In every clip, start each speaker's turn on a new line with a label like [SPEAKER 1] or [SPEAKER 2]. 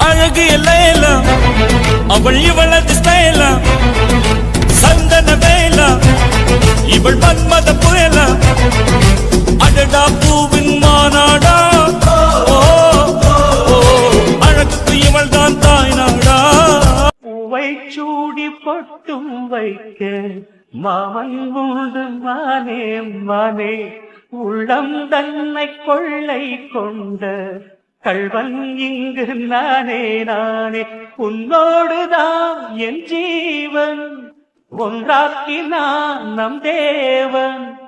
[SPEAKER 1] அழகு எல்லாம் அவள் இவளது ஸ்டைலா சந்தன வேலா இவள் மன்மத புயலா? அடடா பூவின் மாநாடா அழகுக்கு இவள் தான் தாய் நாடா பூவை சூடி பட்டும் வைக்க மாமன் உண்டு மானே மானே. உள்ளம் தன்னை கொள்ளை கொண்ட கள்வன் இங்கு நானே நானே. உன்னோடுதான் என் ஜீவன். ஒன்றாக்கினான் நம் தேவன்.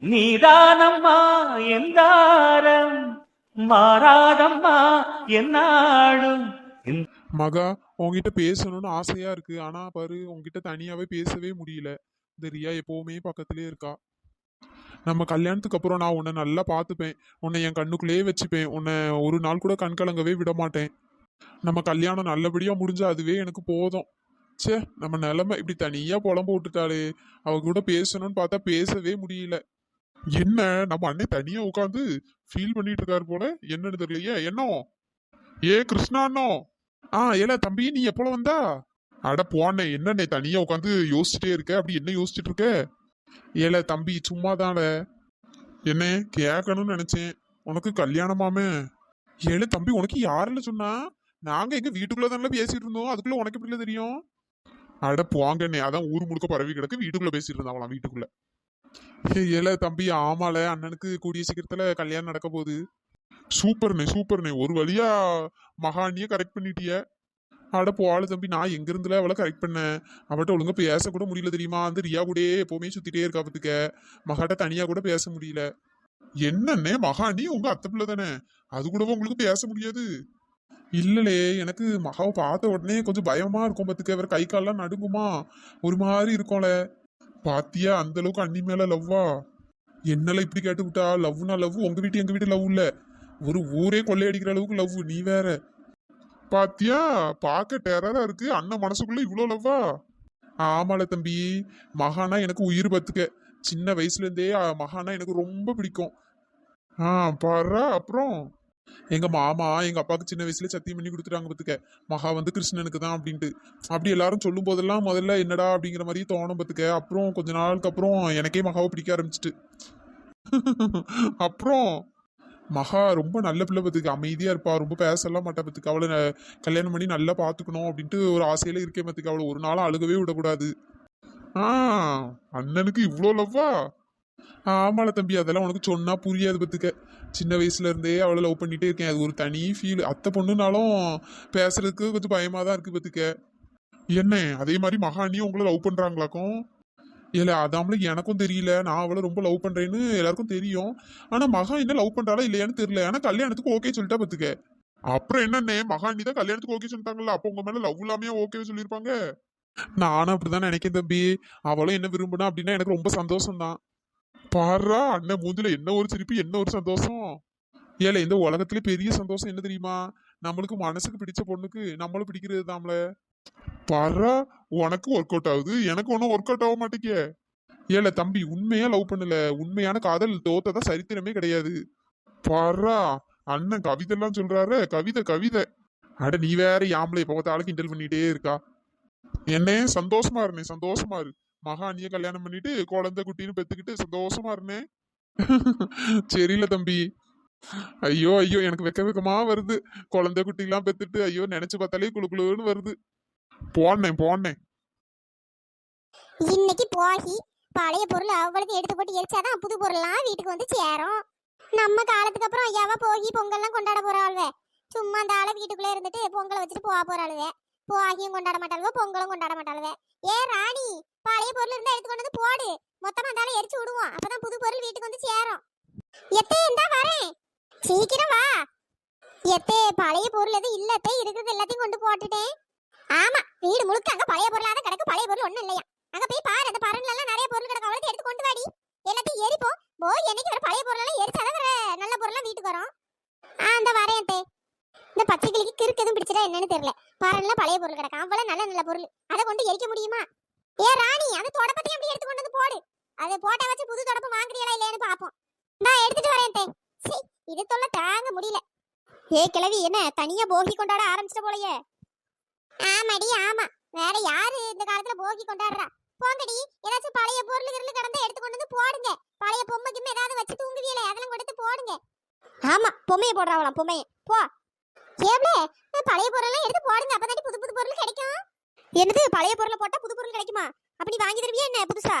[SPEAKER 1] நீதானம்மா என் தாரம். மாறாதம்மா என்
[SPEAKER 2] மகா உங்ககிட்ட பேசணும்னு ஆசையா இருக்கு. ஆனா பாரு உன்கிட்ட தனியாவே பேசவே முடியல. இந்த ரியா எப்பவுமே பக்கத்திலே இருக்கா. நம்ம கல்யாணத்துக்கு அப்புறம் நான் உன்னை நல்லா பார்த்துப்பேன். உன்னை என் கண்ணுக்குள்ளேயே வச்சுப்பேன். உன்னை ஒரு நாள் கூட கண் கலங்கவே விட மாட்டேன். நம்ம கல்யாணம் நல்லபடியாக முடிஞ்சால் அதுவே எனக்கு போதும். ச்சே நம்ம நிலமை இப்படி தனியாக புலம்பு விட்டுட்டாளே. அவ கூட பேசணும்னு பார்த்தா பேசவே முடியல. என்ன நம்ம அண்ணன் தனியா உட்காந்து ஃபீல் பண்ணிட்டு இருக்காரு போல? என்னன்னு தெரியலையே. என்ன? ஏ கிருஷ்ணா அண்ணோ. ஆ ஏல தம்பி நீ எப்போ வந்தா? அட போனே என்னண்ணே தனியா உட்காந்து யோசிச்சுட்டே இருக்க? அப்படி என்ன யோசிச்சுட்டு இருக்க? ஏல தம்பி சும்மா என்ன கேட்கணும்னு நினைச்சேன். உனக்கு கல்யாணமாமே? ஏல தம்பி உனக்கு யாருன்னு சொன்னா? நாங்க எங்க வீட்டுக்குள்ள தானே பேசிட்டு இருந்தோம். அதுக்குள்ள உனக்கு எப்படி தெரியும்? அட போங்கண்ணே அதான் ஊர் முழுக்க பரவி கிடக்கு. வீட்டுக்குள்ள பேசிட்டு இருந்தாங்களாம் வீட்டுக்குள்ள. ஏல தம்பி ஆமால. அண்ணனுக்கு கூடிய சீக்கிரத்துல கல்யாணம் நடக்க போகுது. சூப்பர்ண்ணே சூப்பர்ண்ணே. ஒரு வழியா மகானிய கரெக்ட் பண்ணிட்டிய. அட போல தம்பி நான் எங்கிருந்துல அவளை கரெக்ட் பண்ணேன் அவட்ட ஒழுங்கா பேச கூட முடியல தெரியுமா? அந்த ரியா கூடயே எப்பவுமே சுத்திட்டே இருக்கா பத்துக்க. மகாட்ட தனியா கூட பேச முடியல. என்னண்ணே நீ உங்க அத்தை பிள்ளை தானே? அது கூடவும் உங்களுக்கு பேச முடியாது? இல்லலே எனக்கு மகாவை பார்த்த உடனே கொஞ்சம் பயமா இருக்கும் பத்துக்க. வேற கை கால்லாம் நடுங்குமா? ஒரு மாதிரி இருக்கும்ல. பாத்தியா அந்த அளவுக்கு அண்ணி மேல லவ்வா என்னால இப்படி கேட்டு விட்டா லவ்னா லவ் உங்க வீட்டு எங்க வீட்டு லவ் இல்ல. ஒரு ஊரே கொள்ளையடிக்கிற அளவுக்கு லவ் நீ வேற. பாத்தியா? பார்க்க டெரரா இருக்கு. அண்ணன் மனசுக்குள்ள இவ்வளோ லவ்வா? ஆமால தம்பி. மகானா எனக்கு உயிர் பத்துக்க. சின்ன வயசுல இருந்தே மகானா எனக்கு ரொம்ப பிடிக்கும். ஆ பாரு அப்புறம்? எங்க மாமா எங்க அப்பாவுக்கு சின்ன வயசுல சத்தியம் பண்ணி கொடுத்துட்டாங்க பத்துக்க. மகா வந்து கிருஷ்ணனுக்கு தான் அப்படின்ட்டு. அப்படி எல்லாரும் சொல்லும் போதெல்லாம் முதல்ல என்னடா அப்படிங்கிற மாதிரி தோணும் பத்துக்க. அப்புறம் கொஞ்ச நாளுக்கு அப்புறம் எனக்கே மகாவை பிடிக்க ஆரம்பிச்சிட்டு. அப்புறம்? மகா ரொம்ப நல்ல பிள்ளை பத்துக்கு அமைதியாக இருப்பா. ரொம்ப பேசலாம் மாட்டா பத்துக்கு அவளை கல்யாணம் பண்ணி நல்லா பார்த்துக்கணும் அப்படின்ட்டு ஒரு ஆசையில இருக்கேன் பத்துக்கு அவளை ஒரு நாளும் அழுகவே விடக்கூடாது. ஆ அண்ணனுக்கு இவ்வளோ லவ்வா ஆமால தம்பி அதெல்லாம் உனக்கு சொன்னால் புரியாது பத்துக்க சின்ன வயசுல இருந்தே அவளை லவ் பண்ணிகிட்டே இருக்கேன். அது ஒரு தனி ஃபீல் அத்தை பொண்ணுனாலும் பேசுறதுக்கு கொஞ்சம் பயமாக தான் இருக்குது பத்துக்க என்ன அதே மாதிரி மகானியும் உங்களை லவ் பண்ணுறாங்களாக்கும் இல்லை அதாமலும் எனக்கும் தெரியல. நான் அவளை ரொம்ப லவ் பண்ணுறேன்னு எல்லாருக்கும் தெரியும். ஆனால் மகா என்ன லவ் பண்ணுறாளா இல்லையான்னு தெரியல. ஆனால் கல்யாணத்துக்கு ஓகே சொல்லிட்டா பார்த்துக்க அப்புறம் என்னண்ணே? மகாணி தான் கல்யாணத்துக்கு ஓகே சொல்லிட்டாங்கல்ல. அப்போ உங்கள் மேலே லவ் இல்லாமே ஓகே சொல்லியிருப்பாங்க? நானும் அப்படிதான் நினைக்கிறேன் தம்பி. அவளும் என்ன விரும்புனா அப்படின்னா எனக்கு ரொம்ப சந்தோஷம் தான் பாருடா அண்ணன் மூஞ்சில என்ன ஒரு சிரிப்பு என்ன ஒரு சந்தோஷம். ஏல இந்த உலகத்துல பெரிய சந்தோஷம் என்ன தெரியுமா? நம்மளுக்கு மனசுக்கு பிடிச்ச பொண்ணுக்கு நம்மளும் பிடிக்கிறது தாம்ல பாருடா உனக்கு ஒர்க் அவுட் ஆகுது. எனக்கு ஒன்றும் ஒர்க் அவுட் ஆக மாட்டேக்கே ஏல தம்பி உண்மையா லவ் பண்ணல. உண்மையான காதல் தோத்ததா சரித்திரமே கிடையாது. பாரா அண்ணன் கவிதைலாம் சொல்றாரு. கவிதை கவிதை. அட நீ வேற யாம்பளை இப்போ ஆளுக்கு கிண்டல் பண்ணிட்டே இருக்கா. என்னே சந்தோஷமா இருனே சந்தோஷமா இரு. மகானிய கல்யாணம் பண்ணிட்டு குழந்தை குட்டின்னு பெத்துக்கிட்டு சந்தோஷமா இருனே சரியில்ல தம்பி. ஐயோ ஐயோ எனக்கு வெக்க வெக்கமா வருது. குழந்தை குட்டிலாம் பெத்துட்டு ஐயோ நினைச்சு பார்த்தாலே குளு குளுன்னு வருது. போனேன் போனேன்
[SPEAKER 3] இன்னைக்கு போகி பழைய பொருள் அவ்வளவு எடுத்து போட்டு எரிச்சாதான் புது பொருள்லாம் வீட்டுக்கு வந்து சேரும். நம்ம காலத்துக்கு அப்புறம் ஐயாவா போகி பொங்கல்லாம் கொண்டாட போறாள்வே. சும்மா அந்த ஆளை வீட்டுக்குள்ளே இருந்துட்டு பொங்கலை வச்சுட்டு போக போறாளுவே. போகியும் கொண்டாட மாட்டாளுவோ பொங்கலும் கொண்டாட மாட்டாளுவே. ஏ ராணி பழைய பொருள் இருந்தா எடுத்து கொண்டு வந்து போடு. மொத்தமா அந்த ஆளை எரிச்சு விடுவோம். அப்பதான் புது பொருள் வீட்டுக்கு வந்து சேரும். எத்தே இந்தா வரேன். சீக்கிரம் வா. எத்தே பழைய பொருள் எதுவும் இல்லத்தே இருக்குது எல்லாத்தையும் கொண்டு போட்டுட்டேன். ஆமா வீடு முழுக்க அங்க பழைய பொருளாக தான் கிடக்கு. பழைய பொருள் ஒண்ணும் இல்லையா? அங்க போய் பாரு அந்த பரன்ல எல்லாம் நிறைய பொருள் கிடக்கு அவ்வளவு எடுத்து கொண்டு வாடி. எல்லாத்தையும் எரிப்போம். போய் என்னைக்கு வர பழைய பொருள் எல்லாம் எரிச்சாதான் வர நல்ல பொருள் வீட்டுக்கு வரும். ஆ அந்த வரேன் தே இந்த பச்சை கிளிக்கு கிறுக்கு எதுவும் பிடிச்சதா என்னன்னு தெரியல. பரன்ல பழைய பொருள் கிடக்கு. அவ்வளவு நல்ல நல்ல பொருள். அதை கொண்டு எரிக்க முடியுமா? ஏ ராணி அந்த தொடப்பத்தையும் அப்படி எடுத்து கொண்டு வந்து போடு. அதை போட்டா வச்சு புது தொடப்பு வாங்குறீங்களா இல்லையான்னு பாப்போம் நான் எடுத்துட்டு வரேன் தே இது தொல்லை தாங்க முடியல. ஏ கிழவி என்ன தனியா போகி கொண்டாட ஆரம்பிச்சிட்ட போலயே? ஆமாடி ஆமா. வேற யாரு இந்த காலத்துல போகி கொண்டாடுறா? போங்கடி. ஏதாச்சும் பழைய பொருள் கிருள் கிடந்தா எடுத்து கொண்டு வந்து போடுங்க. பழைய பொம்மைக்குமே ஏதாவது வச்சு தூங்குவீல அதெல்லாம் கொடுத்து போடுங்க. ஆமா பொம்மைய போடுறாங்களா பொம்மைய. போ. ஏப்லே பழைய பொருளெல்லாம் எடுத்து போடுங்க. அப்பதான் புது புது பொருள் கிடைக்கும். என்னது பழைய பொருளை போட்டா புது பொருள் கிடைக்குமா? அப்படி வாங்கி தருவியா என்ன புதுசா?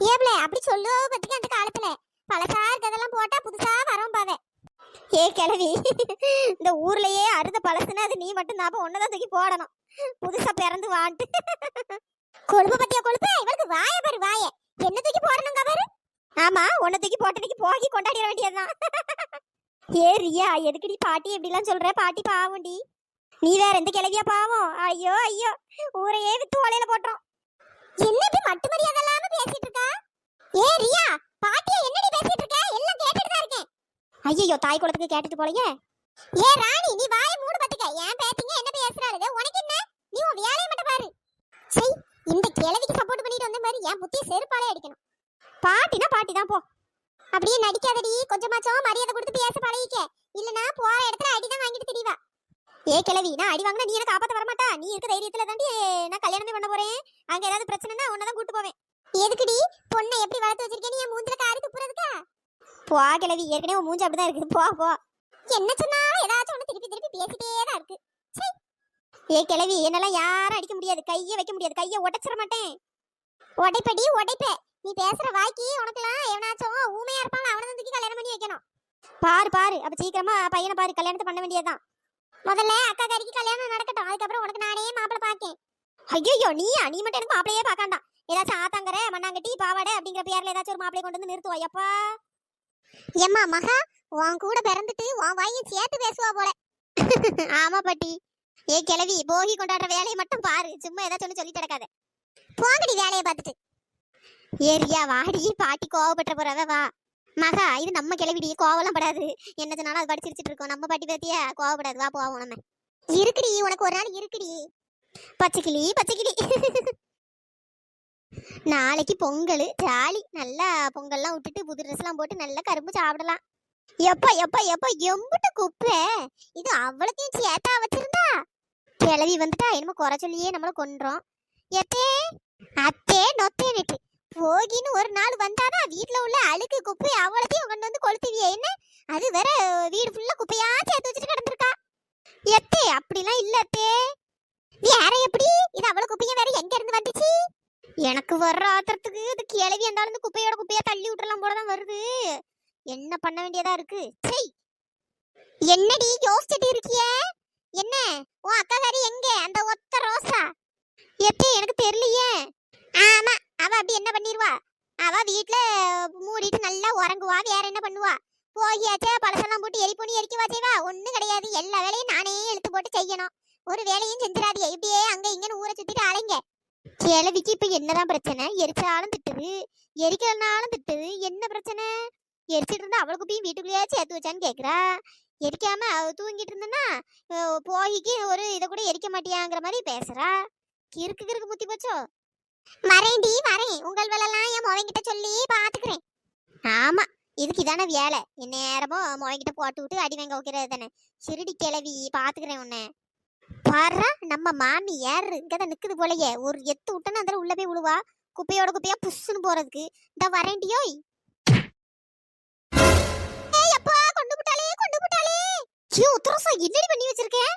[SPEAKER 3] ஏப்லே அப்படி சொல்லுவோ பத்திக்க அந்த காலத்துல. பழசா இருக்க போட்டா புதுசா வரோம் பாவே ஏ கிழவி இந்த ஊர்லயே அறுத பழசுனா அது நீ மட்டும் தான் ஒன்னதான் தூக்கி போடணும். புதுசா பிறந்து வான்ட்டு. கொழுப்பு பத்தியா கொழுப்பு? இவளுக்கு வாய பாரு வாய. என்ன தூக்கி போடணுங்க பாரு. ஆமா உன்னை தூக்கி போட்டதுக்கு போகி கொண்டாடிட வேண்டியதுதான். ஏ ரியா எதுக்குடி பாட்டி எப்படிலாம் சொல்ற? பாட்டி பாவம்டி. நீ வேற எந்த கிழவியா பாவம் ஐயோ ஐயோ. ஊரையே வித்து ஓலையில போட்டுரும். என்ன இப்படி மட்டு மரியாதை இல்லாம பேசிட்டு ஐயோ தாய் குளத்துக்கு கேட்டுட்டு போலையே ஏ ராணி நீ வாயை மூடு பாத்துக்க. ஏன் பேசிங்க என்ன பேசுறாளுங்க? உனக்கு என்ன? நீ உன் வேலையை மட்டும் பாரு. சரி இந்த கிழவிக்கு சப்போர்ட் பண்ணிட்டு வந்த மாதிரி என் புத்திய செருப்பாலே அடிக்கணும். பாட்டினா பாட்டி தான் போ. அப்படியே நடிக்காதடி. கொஞ்சமாச்சும் மரியாதை கொடுத்து பேச பழகிக்க. இல்லனா போற இடத்துல அடிதான் வாங்கிட்டு தெரியவா ஏ கிழவி நான் அடி வாங்கினா நீ எனக்கு காப்பாத்த வரமாட்டா? நீ இருக்க தைரியத்துல தாண்டி நான் கல்யாணமே பண்ண போறேன். அங்க ஏதாவது பிரச்சனைனா உன்னதான் கூட்டு போவேன். எதுக்குடி? பொண்ணை எப்படி வளர்த்து வச்சிருக்கேன்னு என் மூஞ்சில காரி துப்புறதுக்கா போ கிழவி ஏற்கனவே மூஞ்சி அப்படிதான் இருக்குது போ போ. என்ன சொன்னாலும் ஏதாச்சும் ஒன்று திருப்பி திருப்பி பேசிட்டே தான் இருக்கு. ஏ கிழவி என்னெல்லாம் யாரும் அடிக்க முடியாது. கையை வைக்க முடியாது. கையை உடைச்சிட மாட்டேன். உடைப்படி உடைப்ப. நீ பேசுற வாய்க்கு உனக்கெல்லாம் எவனாச்சும் ஊமையா இருப்பான். அவனை தூக்கி கல்யாணம் பண்ணி வைக்கணும். பாரு பாரு. அப்ப சீக்கிரமா பையனை பாரு. கல்யாணத்தை பண்ண வேண்டியதுதான். முதல்ல அக்கா கறிக்கு கல்யாணம் நடக்கட்டும். அதுக்கப்புறம் உனக்கு நானே மாப்பிள்ளை பார்க்கேன். ஐயோ நீயா? நீ மட்டும் எனக்கு மாப்பிளையே பார்க்காண்டாம் ஏதாச்சும் ஆத்தாங்கற மண்ணாங்கட்டி பாவாடை அப்படிங்கிற பேர்ல ஏதாச்சும் ஒரு மாப்பிளை கொண்டு வந்து நிறுத்துவா. எப்பா? எம்மா மகா உன் கூட பிறந்துட்டு உன் வாயும் சேர்த்து பேசுவா போல. ஆமா பாட்டி. ஏ கிழவி போகி கொண்டாடுற வேலையை மட்டும் பாரு. சும்மா ஏதாச்சும் சொல்லி சொல்லி கிடக்காத. போங்கடி வேலையை பார்த்துட்டு. ஏரியா வாடி பாட்டி கோவப்பட்ட போறவ வா மகா இது நம்ம கிளவிடி கோவலாம் படாது. என்ன சொன்னாலும் அது படிச்சிருச்சிட்டு இருக்கோம். நம்ம பாட்டி பத்தியா? கோவப்படாது. வா போவோம் நம்ம. இருக்குடி உனக்கு ஒரு நாள் இருக்குடி. பச்சைக்கிளி பச்சைக்கிளி. நாளைக்கு பொங்கல். ஜாலி. நல்லா பொங்கல்லாம் விட்டுட்டு புது ட்ரெஸ்லாம் போட்டு நல்லா கரும்பு சாப்பிடலாம். எப்பா எப்பா எப்பா எம்புட்டு குப்பை? இது அவ்வளோத்தையும் சேத்தா வச்சிருந்தா? கிளவி வந்துட்டா. என்னமோ குறை சொல்லியே நம்மளை கொன்றோம். எத்தே? அத்தே நொத்தேன்னுட்டு போகின்னு ஒரு நாள் வந்தாதான் வீட்டில் உள்ள அழுக்கு குப்பை அவ்வளோத்தையும் கொண்டு வந்து கொளுத்துவியே என்ன அது வேற வீடு ஃபுல்லா குப்பையா சேர்த்து வச்சுட்டு கிடந்திருக்கா எத்தே அப்படிலாம் இல்ல அத்தே வேற எப்படி இது அவ்வளவு குப்பையும் வேற எங்க இருந்து வந்துச்சு எனக்கு வர்ற ஆத்திரத்துக்கு இது கிளவி இருந்தாலும் இந்த குப்பையோட குப்பையா தள்ளி விட்டுறலாம் போலதான் வருது. என்ன பண்ண வேண்டியதா இருக்கு? சரி என்னடி யோசிச்சுட்டு இருக்கியே? என்ன? உன் அக்காக்காரி எங்க? அந்த ஒத்த ரோசா? எப்படி எனக்கு தெரியலையே. ஆமா அவ அப்படி என்ன பண்ணிருவா? அவ வீட்ல மூடிட்டு நல்லா உறங்குவா வேற என்ன பண்ணுவா? போகியாச்சே பழசெல்லாம் போட்டு எரி பொண்ணி எரிக்கவா செய்வா? ஒண்ணும் கிடையாது. எல்லா வேலையும் நானே இழுத்து போட்டு செய்யணும். ஒரு வேலையும் செஞ்சிடாதீங்க இப்படியே அங்க இங்கன்னு ஊரை சுத்திட்டு அலைங்க. கிழவிக்கு இப்ப என்னதான் பிரச்சனை? எரிச்சாலும் திட்டுது. எரிக்கலனாலும் திட்டுது. என்ன பிரச்சனை? எரிச்சிட்டு இருந்தா அவளுக்கு போய் வீட்டுக்குள்ளேயே சேர்த்து வச்சான்னு கேக்குறா. எரிக்காம அவ தூங்கிட்டு இருந்தனா போகிக்கு ஒரு இதை கூட எரிக்க மாட்டியாங்கிற மாதிரி பேசுறா. கிறுக்கு கிறுக்கு முத்தி போச்சோ? வரேன்டி வரேன். உங்கள் வேலைலாம் என் மொவங்கிட்ட சொல்லி பாத்துக்கிறேன் ஆமா இதுக்கு இதான வேலை. என் நேரமும் போட்டு விட்டு அடி வாங்க வைக்கிறது தானே. சிறுடி கிளவி பாத்துக்கிறேன் உன்னை. பாரு நம்ம மாமி யாரு? இங்கதான் நிக்குது போலயே. ஒரு எத்து விட்டனா அதில் உள்ள போய் விழுவா. குப்பையோட குப்பையா புஷ்ஷுன்னு போறதுக்கு. இந்த வரேன்டியோய் ஏய் அப்பா கொண்டு விட்டாலே கொண்டு விட்டாலே ஐயோ உத்தரசா என்னடி பண்ணி வச்சிருக்கேன்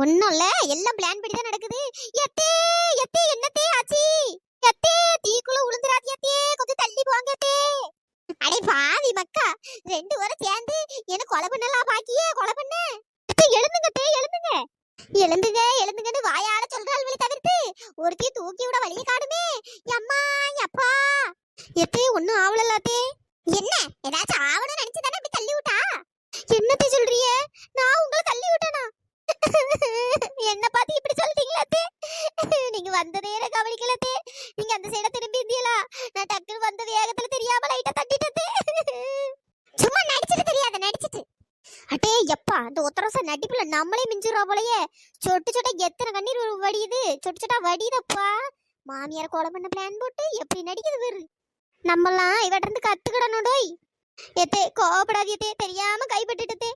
[SPEAKER 3] ஒண்ணும் இல்ல எல்லாம் பிளான் பண்ணி தான் நடக்குது. எத்தே எத்தே என்னத்தே ஆச்சி? எத்தே தீக்குள்ள உளுந்துராதி எத்தே. கொஞ்சம் தள்ளி போங்க எத்தே. அடே பாவி மக்கா. ரெண்டு பேரும் சேர்ந்து என்ன கொலை பண்ணலாம் பாக்கியே கொலை பண்ண. எழுந்துங்க தே எழுந்துங்க. எழுந்துங்க எழுந்துங்கன்னு வாயால சொல்றாள் வழி தவிர்த்து ஒருத்தி தூக்கி விட வழியை காடுமே அம்மா அப்பா எத்தே ஒண்ணும் ஆவலலாத்தே என்ன? ஏதாச்சும் ஆவணும் நினைச்சு தானே இப்படி தள்ளி விட்டா? என்னத்தை சொல்றிய நான் உங்களை தள்ளி விட்டேனா? என்ன பார்த்து இப்படி சொல்லிட்டீங்களா அத்தே? நீங்க வந்ததே எனக்கு கவனிக்கல நீங்க அந்த சைட திரும்பி இருந்தீங்களா? நான் டக்குனு வந்த வேகத்துல தெரியாம லைட்டா தட்டிட்டே சும்மா நடிச்சிட்டு தெரியாத நடிச்சிட்டு. அட்டே எப்பா அந்த ஒத்தரச நடிப்புல நம்மளே மிஞ்சிடுறோம் போலயே. சொட்டு சொட்டா எத்தனை கண்ணீர் வடியுது? சொட்டு சொட்டா வடியுதப்பா. மாமியார் கொலை பண்ண பிளான் போட்டு எப்படி நடிக்குது வேறு நம்மலாம் இவட்டிருந்து கத்துக்கிடணும் டோய். எத்தே கோவப்படாதியத்தே தெரியாம கைப்பட்டுட்டே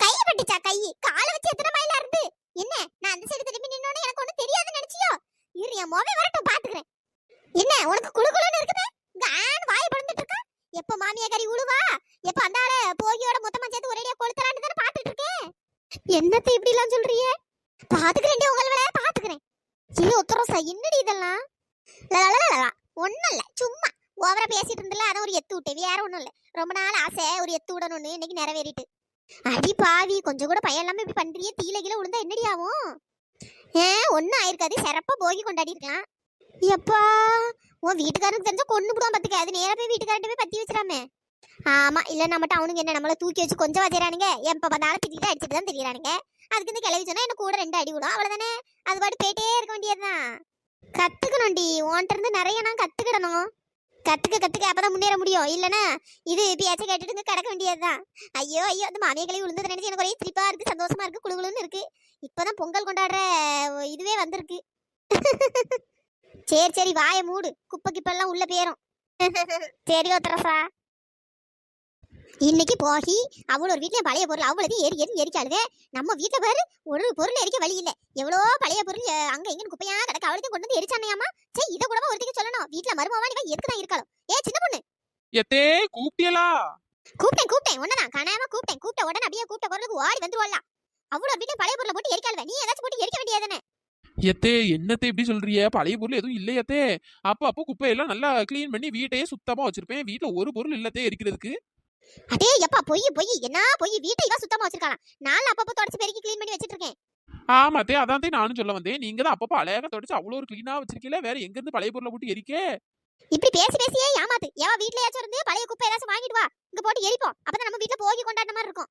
[SPEAKER 3] கைப்பட்டுச்சா கை? காலை வச்சு எத்தனை மைலா இருந்து என்ன நான் அந்த சைடு திரும்பி நின்னோனே எனக்கு ஒண்ணு தெரியாதுன்னு நினைச்சியோ? இரு என் மோவே வரட்டும் பாத்துக்கிறேன். என்ன உனக்கு குளு குளுன்னு இருக்குது? கான் வாய் பிறந்துட்டு இருக்கா? எப்ப மாமியா கறி உழுவா? எப்ப அந்த ஆள போகியோட மொத்தமா சேர்த்து ஒரேடியா கொளுத்தலான்னு தானே பாத்துட்டு இருக்கேன். என்னத்தை இப்படி எல்லாம் சொல்றியே பாத்துக்கிறேன் உங்களை வேலை பாத்துக்கிறேன். ஏ ஒத்தரோசா என்னடி இதெல்லாம்? லலலலலலா. ஒண்ணும் இல்ல சும்மா ஓவரா பேசிட்டு இருந்தல அதான் ஒரு எத்து விட்டேன் வேற ஒண்ணும் இல்ல. ரொம்ப நாள் ஆசை ஒரு எத்து விடணும்னு இன்னைக்கு நிறைவேறிட்டு. அடி பாவி கொஞ்சம் கூட பையன் இல்லாம இப்படி பண்றியே தீல கீழ விழுந்தா என்னடி ஆகும்? ஏ ஒன்னும் ஆயிருக்காது சிறப்பா போகி கொண்டாடி இருக்கலாம். எப்பா உன் வீட்டுக்காரனுக்கு தெரிஞ்சா கொண்டு விடுவான் பாத்துக்க அது நேரா போய் வீட்டுக்காரர்ட்ட போய் பத்தி வச்சிடாமே. ஆமா இல்ல நம்ம அவனுக்கு என்ன நம்மள தூக்கி வச்சு கொஞ்சம் வச்சிடறானுங்க எப்ப பார்த்தாலும் திட்டிட்டு அடிச்சுட்டு தான் தெரியறானுங்க. அதுக்கு இந்த கிளவி சொன்னா என்ன கூட ரெண்டு அடி விடும் அவ்வளவுதானே? அது பாட்டு போயிட்டே இருக்க வேண்டியதுதான். கத்துக்கணும்டி. உன்கிட்ட இருந்து நிறைய நான் கத்துக்கிடணும். கத்துக்க கத்துக்க. அப்பதான் முன்னேற முடியும். இல்லனா இது பேச்ச கேட்டுட்டு கிடக்க வேண்டியதுதான். ஐயோ ஐயோ அந்த மாமிய கிளவி விழுந்தது நினைச்சு எனக்கு ஒரே சிரிப்பா இருக்கு சந்தோஷமா இருக்கு குழுகுழுன்னு இருக்கு. இப்பதான் பொங்கல் கொண்டாடுற இதுவே வந்திருக்கு. சரி சரி வாயை மூடு. குப்பை கிப்பெல்லாம் உள்ள போயிரும். சரி ஒத்தரசா இன்னைக்கு போகி அவளோட ஒரு வீட்லயும் பழைய பொருள் அவ்வளவு எரி எரி எரிக்காளுவே நம்ம வீட்டுல பாரு ஒரு பொருள் எரிக்க வழி இல்ல. எவ்வளோ பழைய பொருள் அங்க இங்க குப்பையா கிடக்க அவளையும் கொண்டு வந்து எரிச்சானையாமா சரி இத கூட ஒருத்திக்கு சொல்லணும்? வீட்டுல மருமவா இவன் எதுக்கு தான் இருக்காளோ? ஏ சின்ன பொண்ணு.
[SPEAKER 4] எத்தே கூப்பிட்டியலா?
[SPEAKER 3] கூப்பிட்டேன் கூப்பிட்டேன் உன்னதான். கனாம கூப்பிட்டேன். கூப்பிட்ட உடனே அப்படியே கூப்பிட்ட குரலுக்கு ஓடி வந்துருவாள்லாம் அவ்வளோ ஒரு வீட்டுல பழைய பொருளை போட்டு எரிக்காளுவே. நீ ஏதாச்சும் போட்டு எரிக்க வேண்டியதானே
[SPEAKER 4] எத்தே என்னத்தை இப்படி சொல்றிய பழைய பொருள் எதுவும் இல்லையத்தே அப்ப அப்போ குப்பையெல்லாம் நல்லா க்ளீன் பண்ணி வீட்டையே சுத்தமா வச்சிருப்பேன். வீட்டுல ஒரு பொருள் இல்லத்தே எரிக்கிறதுக்கு.
[SPEAKER 3] அடே எப்பா பொய் பொய். என்ன பொய்? வீட்டை இவ சுத்தமா வச்சிருக்காளாம். நான் அப்பப்போ தொடச்சு பெருக்கி க்ளீன் பண்ணி வச்சிட்டு இருக்கேன்
[SPEAKER 4] ஆமாத்தே அதான் நானும் சொல்ல வந்தேன். நீங்க தான் அப்பப்போ அழகா தொடச்சு அவ்வளோ ஒரு க்ளீனா வச்சிருக்கீல? வேற எங்க இருந்து பழைய பொருளை போட்டு எரிக்க?
[SPEAKER 3] இப்படி பேசி பேசியே ஏமாத்து. எவ வீட்லயாச்சும் இருந்து பழைய குப்பை ஏதாச்சும் வாங்கிட்டு வா. இங்க போட்டு எரிப்போம். அப்பதான் நம்ம வீட்ல போகி கொண்டாடின மாதிரி இருக்கும்.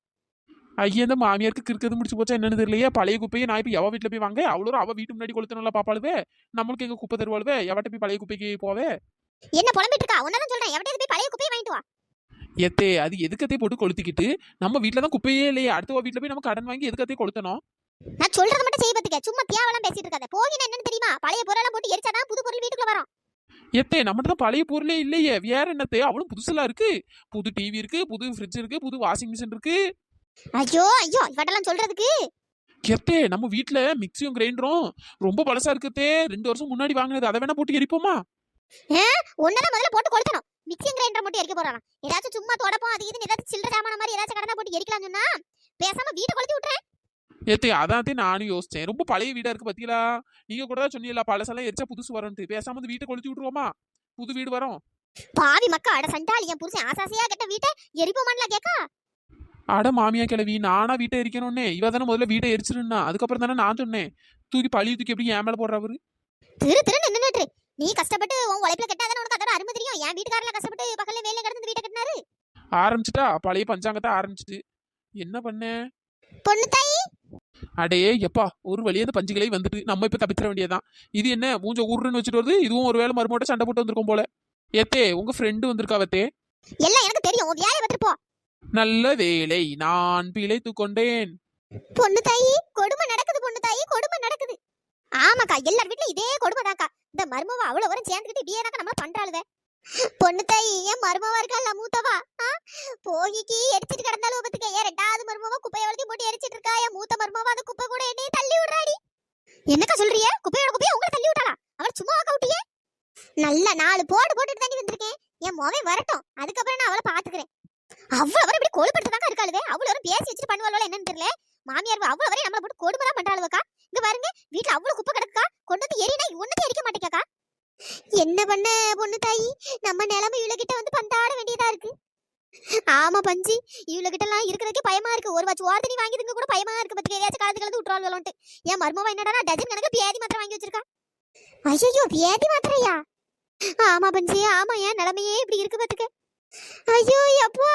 [SPEAKER 4] ஐயா இந்த மாமியாருக்கு கிறுக்கிறது முடிச்சு போச்சா என்னன்னு தெரியலையே? பழைய குப்பையை நான் இப்ப எவ வீட்டுல போய் வாங்க? அவ்வளோ அவ வீட்டு முன்னாடி கொளுத்தணும்ல பாப்பாளுவே. நம்மளுக்கு எங்க குப்பை தருவாளுவே? எவட்ட போய் பழைய குப்பைக்கு போவே?
[SPEAKER 3] என்ன புலம்பிட்டு இருக்கா? உன்னதான் சொல்றேன். எவட்டே போய் பழைய குப்பையை வாங்கிட்டு வா.
[SPEAKER 4] எத்தே அது எதுக்கத்தே போட்டு கொளுத்திக்கிட்டு நம்ம வீட்ல தான் குப்பையே இல்லையே அடுத்த வீட்ல போய் நம்ம கடன் வாங்கி எதுக்கத்தே கொளுத்தணும்?
[SPEAKER 3] நான் சொல்றத மட்டும் செய்ய பத்துக்க சும்மா தேவலாம் பேசிட்டு இருக்காத. போகினா என்னன்னு தெரியுமா? பழைய பொருளெல்லாம் போட்டு எரிச்சாதான் புது பொருள் வீட்டுக்குள்ள வரும்.
[SPEAKER 4] எத்தே நம்மகிட்ட தான் பழைய பொருளே இல்லையே. வேற என்னத்தே? அவ்வளவு புதுசெல்லாம் இருக்கு. புது டிவி இருக்கு புது ஃப்ரிட்ஜ் இருக்கு புது வாஷிங் மிஷின் இருக்கு.
[SPEAKER 3] ஐயோ ஐயோ இவட்டெல்லாம் சொல்றதுக்கு.
[SPEAKER 4] எத்தே நம்ம வீட்ல மிக்சியும் கிரைண்டரும் ரொம்ப பழசா இருக்குத்தே ரெண்டு வருஷம் முன்னாடி வாங்கினது அதை வேணா போட்டு எரிப்போமா?
[SPEAKER 3] ஒன்னதான் முதல்ல போட்டு கொளுத்தணும். மிக்சிங் கிரைண்டர் மட்டும் எரிக்க போறான் ஏதாச்சும் சும்மா தொடப்போம் அது இது ஏதாச்சும் சில்லற சாமான மாதிரி ஏதாச்சும் கடனா போட்டு எரிக்கலாம் சொன்னா பேசாம வீட்டை கொளுத்தி விட்டுறேன்
[SPEAKER 4] ஏத்தே அதான் நானும் யோசிச்சேன். ரொம்ப பழைய வீடா இருக்கு பாத்தீங்களா? நீங்க கூட தான் சொன்னீங்களா பழசெல்லாம் எரிச்சா புதுசு வரும்ட்டு பேசாம வந்து வீட்டை கொளுத்தி விட்டுருவோமா? புது வீடு வரும்.
[SPEAKER 3] பாவி மக்கா அட சண்டாளி என் புருஷன் ஆசாசியா கட்ட வீட்டை எரிப்போமான்ல கேக்கா?
[SPEAKER 4] அட மாமியா கிளவி நானா வீட்டை எரிக்கணும்னே. இவ தானே முதல்ல வீட்டை எரிச்சிருந்தா. அதுக்கப்புறம் தானே நான் சொன்னேன். தூக்கி பழி தூக்கி எப்படி என் மேல போடுறவரு
[SPEAKER 3] திரு திரு நின்னுட்டு நீ கஷ்டப்பட்டு உன் உழைப்புல கட்டாதானே உனக்கு அதோட அருமை தெரியும்? என் வீட்டுக்காரல கஷ்டப்பட்டு பக்கத்துல வேலையை கிடந்து வீட்டை கட்டினாரு.
[SPEAKER 4] ஆரம்பிச்சிட்டா? பழைய பஞ்சாங்கத்தை ஆரம்பிச்சிட்டு என்ன பண்ண?
[SPEAKER 3] பொண்ணு தாய்!
[SPEAKER 4] அடே எப்பா ஒரு வழியா அந்த பஞ்சு கிளை வந்துட்டு நம்ம இப்ப தப்பிச்சிட வேண்டியதுதான். இது என்ன மூஞ்ச உருன்னு வச்சுட்டு வருது? இதுவும் ஒரு வேளை மறுமோட்ட சண்டை போட்டு வந்திருக்கும் போல. ஏத்தே உங்க ஃப்ரெண்டு வந்திருக்கா வத்தே
[SPEAKER 3] எல்லாம் எனக்கு தெரியும். உன் வேலையை பார்த்துட்டு போ.
[SPEAKER 4] நல்ல வேலை நான் பிழைத்து கொண்டேன்.
[SPEAKER 3] பொண்ணு தாயி கொடுமை நடக்குது பொண்ணு தாயி கொடுமை நடக்குது. ஆமாக்கா எல்லார் வீட்லயும் இதே கொடுமை தான்க்கா இந்த மருமவா அவ்வளவு வரும் சேர்ந்துக்கிட்டு இப்படியே தாக்கா நம்மள பண்றாளுவே. பொண்ணு தாய் ஏன் மருமவா இருக்கா மூத்தவா? போகிக்கு எரிச்சிட்டு கிடந்தாலும் பத்துக்க ஏன் ரெண்டாவது மருமவா குப்பையை வளர்த்தி போட்டு எரிச்சிட்டு இருக்கா? என் மூத்த மருமவா அந்த குப்பை கூட என்னையே தள்ளி விடுறாடி. என்னக்கா சொல்றிய குப்பையோட குப்பையை உங்களை தள்ளி விட்டாளா? அவள் சும்மா கவுட்டியே நல்ல நாலு போடு போட்டுட்டு தாண்டி வந்திருக்கேன். என் மோவே வரட்டும். அதுக்கப்புறம் நான் அவளை பாத்துக்கிறேன். அவ்வளவு வரை இப்படி கொழுப்படுத்ததாக்கா இருக்காளுவே. அவ்வளவு பேசி வச்சுட்டு பண்ணுவாள் என்னன்னு தெரியல. மாமியார் அவ்வளவு வரை நம்மளை போட்டு கொடுமை தான் பண்றாளுவக்கா இங்க பாருங்க வீட்ல அவ்வளவு குப்பை கிடக்குக்கா கொண்டு வந்து எரினா ஒன்னத்தை எரிக்க மாட்டேங்கக்கா என்ன பண்ண பொண்ணு தாயி? நம்ம நிலைமை இவ்வளவு கிட்ட வந்து பந்தாட வேண்டியதா இருக்கு. ஆமா பஞ்சு இவ்வளவு கிட்ட எல்லாம் இருக்கிறதுக்கே பயமா இருக்கு. ஒரு வச்சு ஓர்தனி வாங்கிதுங்க கூட பயமா இருக்கு பத்தி ஏதாச்சும் கலந்து கலந்து விட்டுறாள்களோன்ட்டு என் மர்மமா என்னடா டஜன் கணக்கு பியாதி மாத்திரம் வாங்கி வச்சிருக்கா. ஐயோ பியாதி மாத்திரையா? ஆமா பஞ்சு ஆமா. ஏன் நிலைமையே இப்படி இருக்கு பாத்துக்க. ஐயோ அப்பா